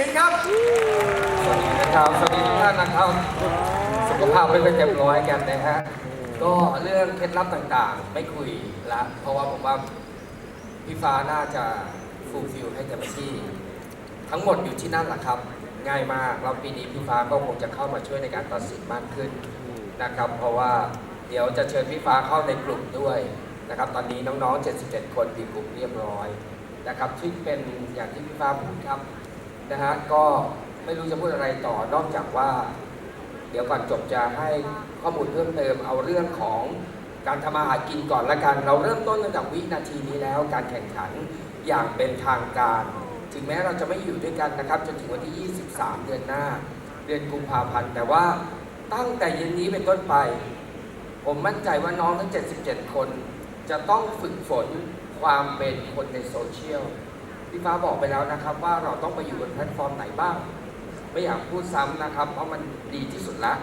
ินครับ สวัสดีนะครับสวัสดีทุกท่านนะครับ สุขภาพไม่เป็นเต็มร้อยกันนะฮะ ก็เรื่องเคล็ดลับต่างๆ ไม่คุยละ เพราะว่าผมว่าพี่ฟ้าน่าจะฟูลฟิลให้เต็มที่ ทั้งหมดอยู่ที่นั่นแหละครับ ง่ายมากเราปีนี้พี่ฟ้าก็คงจะเข้ามาช่วยในการตัดสินมากขึ้นนะครับ เพราะว่าเดี๋ยวจะเชิญพี่ฟ้าเข้าในกลุ่มด้วยนะครับ ตอนนี้น้องๆ 77 คนมีกลุ่มเรียบร้อยนะครับซึ่เป็นอย่างที่พี่ฟ้าพูดครับ นะฮะก็ไม่รู้จะพูดอะไรต่อนอกจากว่า เดี๋ยวก่อนจบจะให้ข้อมูลเพิ่มเติมเอาเรื่องของการทำมาหากินก่อนละกัน เราเริ่มต้นตั้งแต่วินาทีนี้แล้ว การแข่งขันอย่างเป็นทางการ ถึงแม้เราจะไม่อยู่ด้วยกันนะครับจนถึงวันที่ 23 เดือนหน้า เดือนกุมภาพันธ์ แต่ว่าตั้งแต่เย็นนี้เป็นต้นไป ผมมั่นใจว่าน้องทั้ง 77 คน จะต้องฝึกฝนความเป็นคนในโซเชียล พี่ฟ้าบอกไปแล้วนะครับ ว่าเราต้องไปอยู่บนแพลตฟอร์มไหนบ้าง ไม่อยากพูดซ้ำนะครับ เพราะมันดีที่สุดล้ว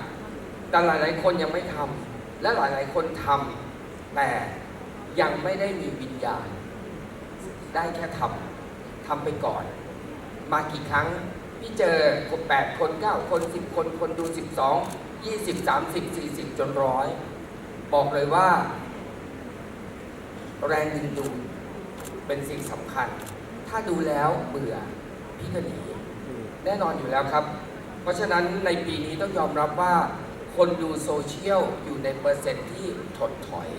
แต่หลาย ๆ คนยังไม่ทำและหลาย ๆ คนทำแต่ยังไม่ได้มีวิญญาณ ได้แค่ทำทำไปก่อน มากี่ครั้งพี่เจอคนแปดคนเก้าคนสิบคนคนดูสิบสองยี่สิบสามสิบสี่สิบจนร้อยบอกเลยว่า แรงดึงดูดเป็นสิ่งสำคัญ ถ้าดูแล้วเบื่อพี่ก็หนีแน่นอนอยู่แล้วครับ เพราะฉะนั้นในปีนี้ต้องยอมรับว่า คนดูโซเชียลอยู่ในเปอร์เซ็นต์ที่ถดถอย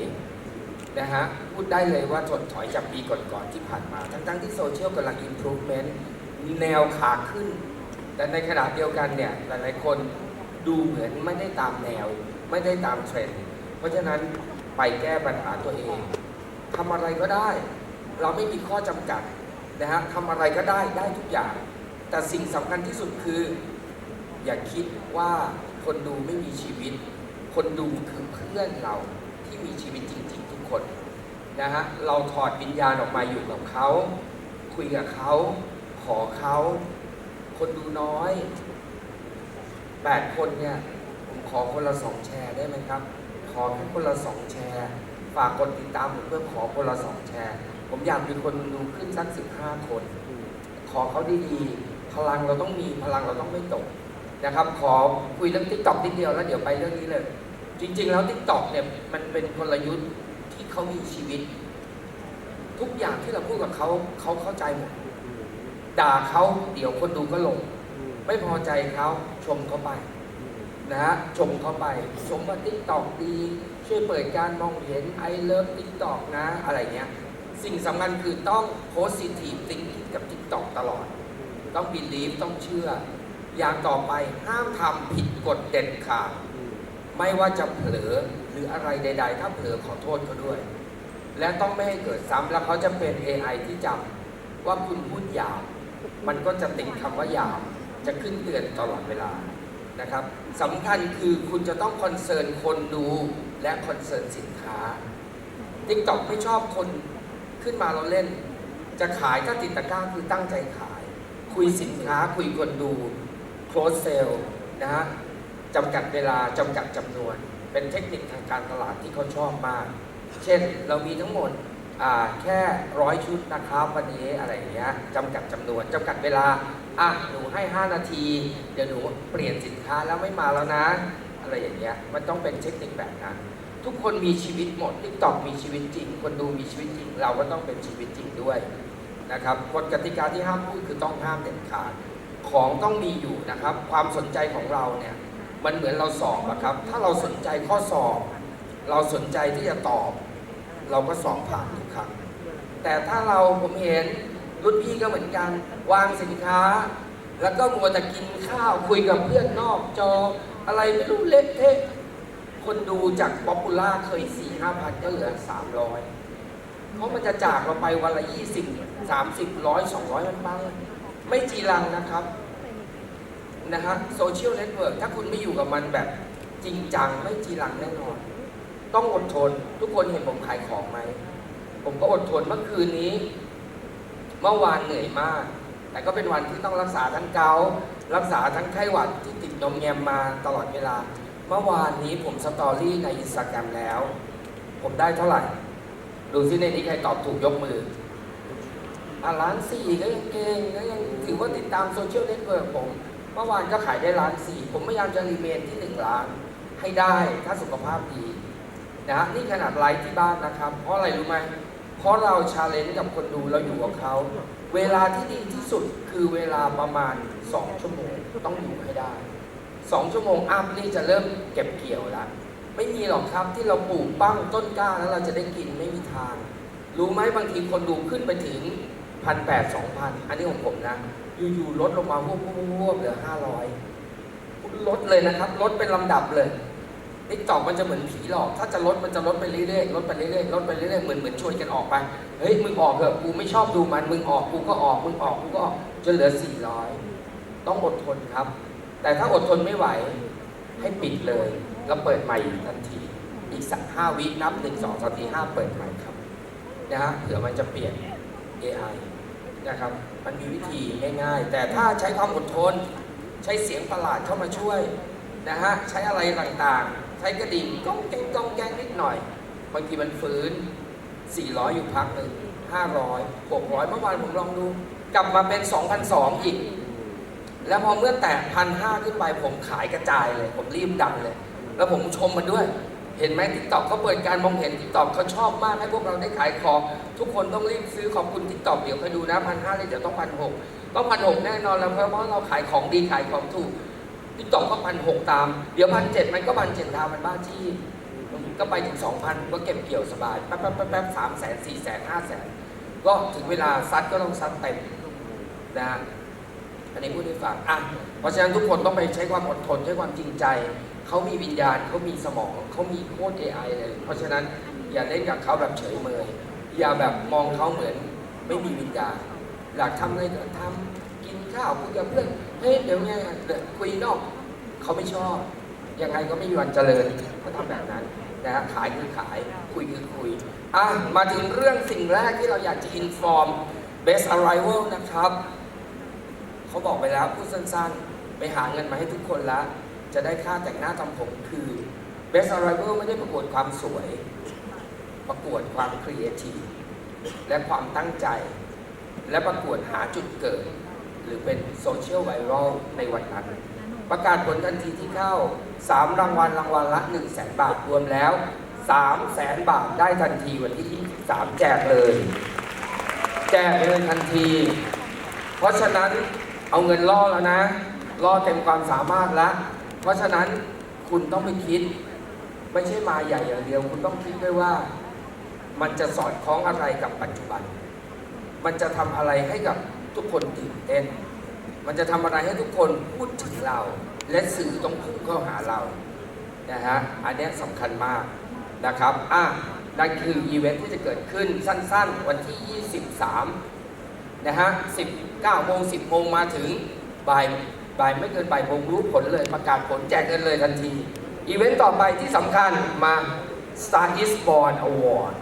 นะฮะพูดได้เลยว่าถดถอยจากปีก่อนๆที่ผ่านมา ทั้งๆที่โซเชียลกำลัง improvement แนวขาขึ้น แต่ในขณะเดียวกันเนี่ยหลายๆคนดูเหมือนไม่ได้ตามแนว ไม่ได้ตามเทรนด์เพราะฉะนั้นไปแก้ปัญหาตัวเองทำอะไรก็ได้ เราไม่มีข้อจำกัด นะฮะทำอะไรก็ได้ได้ทุกอย่าง แต่สิ่งสำคัญที่สุดคือ อย่าคิดว่าคนดูไม่มีชีวิต คนดูคือเพื่อนเราที่มีชีวิตจริง ๆ ทุกคนนะฮะเราถอดวิญญาณออกมาอยู่กับเขาคุยกับเขาขอเขาคนดูน้อยแปดคนเนี่ยผมขอคนละสองแชร์ได้ไหมครับ ขอแค่คนละสองแชร์ ฝากกดติดตามผมเพื่อขอคนละสองแชร์ ผมอยากมีคนดูขึ้นสักสิบห้าคน ขอเขาดีๆพลังเราต้องมีพลังเราต้องไม่ตกนะครับ ขอคุยเรื่องทิกตอกนิดเดียวแล้วเดี๋ยวไปเรื่องนี้เลย จริง ๆ แล้วทิกตอกเนี่ยมันเป็นกลยุทธ์ที่เขามีชีวิต ทุกอย่างที่เราพูดกับเขาเขาเข้าใจหมดด่าเขาเดี๋ยวคนดูก็ลง ไม่พอใจเขาชมเขาไปนะฮะชมเขาไปชมว่าทิกตอกดี ช่วยเปิดการมองเห็นไอเลิฟทิกตอกนะ อะไรเงี้ย สิ่งสำคัญคือต้อง positive thinking กับ TikTok ตลอด ต้อง believe ต้องเชื่อ อย่างต่อไปห้ามทำผิดกฎเด็ดขาด ไม่ว่าจะเผลอหรืออะไรใด ๆ ถ้าเผลอขอโทษเขาด้วย และต้องไม่ให้เกิดซ้ำแล้วเขาจะเป็น AI ที่จำว่าคุณพูดหยาบมันก็จะติดคำว่าหยาบจะขึ้นเตือนตลอดเวลานะครับสำคัญคือคุณจะต้องคอนเซิร์นคนดูและคอนเซิร์นสินค้า TikTok ไม่ชอบคน ขึ้นมาเราเล่น จะขายถ้าติดตะกร้าคือตั้งใจขาย คุยสินค้าคุยคนดู close sale นะฮะจำกัดเวลาจำกัดจำนวน เป็นเทคนิคทางการตลาดที่เขาชอบมาก เช่นเรามีทั้งหมดอ่าแค่ร้อยชุดนะครับวันนี้อะไรอย่างเงี้ยจำกัดจำนวนจำกัดเวลาอะหนูให้ 5 นาที เดี๋ยวหนูเปลี่ยนสินค้าแล้วไม่มาแล้วนะ อะไรอย่างเงี้ยมันต้องเป็นเทคนิคแบบนั้น ทุกคนมีชีวิตหมดทิกตอกมีชีวิตจริง คนดูมีชีวิตจริง เราก็ต้องเป็นชีวิตจริงด้วยนะครับกฎกติกาที่ห้ามพูดคือต้องห้ามเด็ดขาด ของต้องมีอยู่นะครับ ความสนใจของเราเนี่ยมันเหมือนเราสอบอะครับ ถ้าเราสนใจข้อสอบ เราสนใจที่จะตอบ เราก็สอบผ่านทุกครั้งแต่ถ้าเราผมเห็นรุ่นพี่ก็เหมือนกัน วางสินค้า แล้วก็มัวแต่กินข้าวคุยกับเพื่อนนอกจอ อะไรไม่รู้เละเทะ คนดูจากป๊อปปูล่าเคย4ี่ห้าพันก็เหลือ300เพราะมันจะจากเราไปวันละ20 30ร้อย200มันบ้างไม่จีรังนะครับนะฮะโซเชียลเน็ตเวิร์กถ้าคุณไม่อยู่กับมันแบบจริงจังไม่จีรังแน่นอน ต้องอดทน ทุกคนเห็นผมขายของไหม ผมก็อดทนเมื่อคืนนี้ เมื่อวานเหนื่อยมาก แต่ก็เป็นวันที่ต้องรักษาทั้งเการักษาทั้งไข้หวัดที่ติดนมแงมมาตลอดเวลา เมื่อวานนี้ผมสตอรี่ในอินสตาแกรมแล้ว ผมได้เท่าไหร่ ดูซิในนี้ใครตอบถูกยกมืออะล้านสี่ก็ยังเก่งก็ยังถือว่าติดตามโซเชียลเน็ตเวิร์กผม เมื่อวานก็ขายได้ล้านสี่ผมพยายามจะรีเมนที่หนึ่งล้าน ให้ได้ถ้าสุขภาพดีนะฮะนี่ขนาดไลฟ์ที่บ้านนะครับ เพราะอะไรรู้ไหมเพราะเราชาเลนจ์กับคนดูเราอยู่กับเขา เวลาที่ดีที่สุดคือเวลาประมาณ 2 ชั่วโมงต้องอยู่ให้ได้ 2ชั่วโมงอัพนี่จะเริ่มเก็บเกี่ยวแล้วไม่มีหรอกครับที่เราปลูกปั้งต้นกล้าแล้วเราจะได้กินไม่มีทาง รู้ไหมบางทีคนดูขึ้นไปถึงพันแปดสองพันอันนี้ของผมนะอยู่ๆลดลงมาวูบๆวบๆเหลือห้าร้อยลดเลยนะครับลดเป็นลำดับเลยติ๊กตอกมันจะเหมือนผีหลอก ถ้าจะลดมันจะลดไปเรื่อยๆลดไปเรื่อยๆลดไปเรื่อยๆเหมือนเหมือนชวนกันออกไปเฮ้ยมึงออกเถอะกูไม่ชอบดูมันมึงออกกูก็ออกมึงออกกูก็ออกจนเหลือสี่ร้อยต้องอดทนครับ แต่ถ้าอดทนไม่ไหวให้ปิดเลย แล้วเปิดใหม่ทันที อีกสักห้าวินับหนึ่งสองสามสี่ห้าเปิดใหม่ครับนะฮะเผื่อมันจะเปลี่ยน AI นะครับ มันมีวิธีง่ายๆ แต่ถ้าใช้ความอดทน ใช้เสียงประหลาดเข้ามาช่วยนะฮะใช้อะไรต่างๆ ใช้กระดิ่งก้องแกงก้องแกงนิดหน่อยบางทีมันฟื้น 400 อยู่พักหนึ่ง500 600 เมื่อวานผมลองดู กลับมาเป็น2,200อีก แล้วพอเมื่อแตะพันห้าขึ้นไปผมขายกระจายเลย ผมรีบดันเลย แล้วผมชมมันด้วย เห็นไหมทิกตอกเขาเปิดการมองเห็นทิกตอกเขาชอบมากให้พวกเราได้ขายของ ทุกคนต้องรีบซื้อขอบคุณทิกตอกเดี๋ยวคอยดูนะพันห้าเลยเดี๋ยวต้องพันหกต้องพันหกแน่นอนแล้วเพราะว่าเราขายของดีขายของถูกทิกตอกก็พันหกตาม เดี๋ยวพันเจ็ดมันก็พันเจ็ดตามมันบ้าที่ก็ไปถึงสองพันก็เก็บเกี่ยวสบายแป๊บแป๊บแป๊บแป๊บสามแสนสี่แสนห้าแสนก็ถึงเวลาซัดก็ต้องซัดเต็มนะ อันนี้พูดให้ฟังอะเพราะฉะนั้นทุกคนต้องไปใช้ความอดทนใช้ความจริงใจ เขามีวิญญาณเขามีสมองเขามีโคตร AI เลย เพราะฉะนั้นอย่าเล่นกับเขาแบบเฉยเมยอย่าแบบมองเขาเหมือนไม่มีวิญญาณอยากทำอะไรก็ทำกินข้าวคุยกับเพื่อนเฮ้ยเดี๋ยวไงเดี๋ยวคุยนอกเขาไม่ชอบยังไงก็ไม่มีวันเจริญก็ทำแบบนั้นนะฮะขายคือขายคุยคือคุยอะมาถึงเรื่องสิ่งแรกที่เราอยากจะ inform best arrival นะครับ เขาบอกไปแล้วพูดสั้นๆ ไปหาเงินมาให้ทุกคนแล้วจะได้ค่าแต่งหน้าทำผมคือ Best Arrival ไม่ได้ประกวดความสวย ประกวดความครีเอทีฟและความตั้งใจ และประกวดหาจุดเกิด หรือเป็นโซเชียลไวรัลในวันนั้น ประกาศผลทันทีที่เข้า 3 รางวัลรางวัลละ 1 0 0 0 0แบาทรวมแล้ว 3 0 0แสนบาทได้ทันทีวันที่23แจกเลย แจกเลยทันที เพราะฉะนั้น เอาเงินล่อแล้วนะล่อเต็มความสามารถแล้ว เพราะฉะนั้นคุณต้องไปคิด ไม่ใช่มาใหญ่อย่างเดียว คุณต้องคิดด้วยว่า มันจะสอดคล้องอะไรกับปัจจุบัน มันจะทำอะไรให้กับทุกคนตื่นเต้น มันจะทำอะไรให้ทุกคนพูดถึงเรา และสื่อต้องพุ่งเข้าหาเรานะฮะอันนี้ยสำคัญมากนะครับอะนั่นคืออีเวนท์ที่จะเกิดขึ้นสั้นๆ วันที่ 23 นะฮะ19โมง10โมงมาถึงบ่ายบ่ายไม่เกินบ่ายโมงรู้ผลเลยประกาศผลแจกเงินเลยทันที อีเวนต์ต่อไปที่สำคัญมา Star is Born Award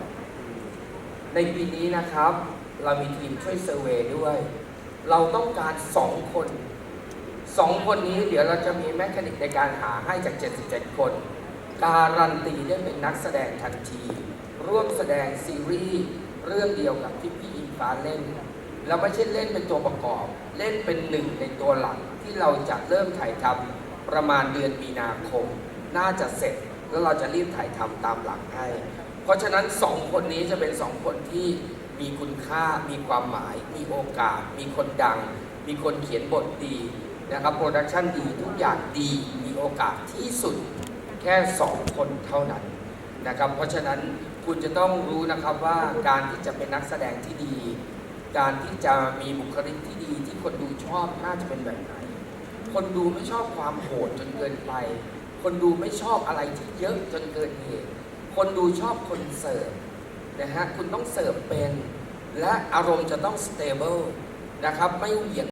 ในปีนี้นะครับ เรามีทีมช่วยเซอร์เวย์ด้วย เราต้องการ 2 คน 2 คนนี้เดี๋ยวเราจะมีแมคานิกในการหาให้จาก 77 คน การันตีได้เป็นนักแสดงทันที ร่วมแสดงซีรีส์เรื่องเดียวกับที่พี่อิงฟ้าเล่น แล้วไม่ใช่เล่นเป็นตัวประกอบ เล่นเป็นหนึ่งในตัวหลักที่เราจะเริ่มถ่ายทำประมาณเดือนมีนาคม น่าจะเสร็จแล้วเราจะรีบถ่ายทำตามหลังให้ เพราะฉะนั้นสองคนนี้จะเป็นสองคนที่มีคุณค่า มีความหมาย มีโอกาส มีคนดัง มีคนเขียนบทดีนะครับโปรดักชันดีทุกอย่างดีมีโอกาสที่สุดแค่สองคนเท่านั้นนะครับเพราะฉะนั้นคุณจะต้องรู้นะครับว่าการที่จะเป็นนักแสดงที่ดี การที่จะมีบุคลิกที่ดีที่คนดูชอบน่าจะเป็นแบบไหน คนดูไม่ชอบความโหดจนเกินไป คนดูไม่ชอบอะไรที่เยอะจนเกินเหตุ คนดูชอบคนเสิร์ฟนะฮะคุณต้องเสิร์ฟเป็น และอารมณ์จะต้องสเตเบิลนะครับไม่เหวี่ยง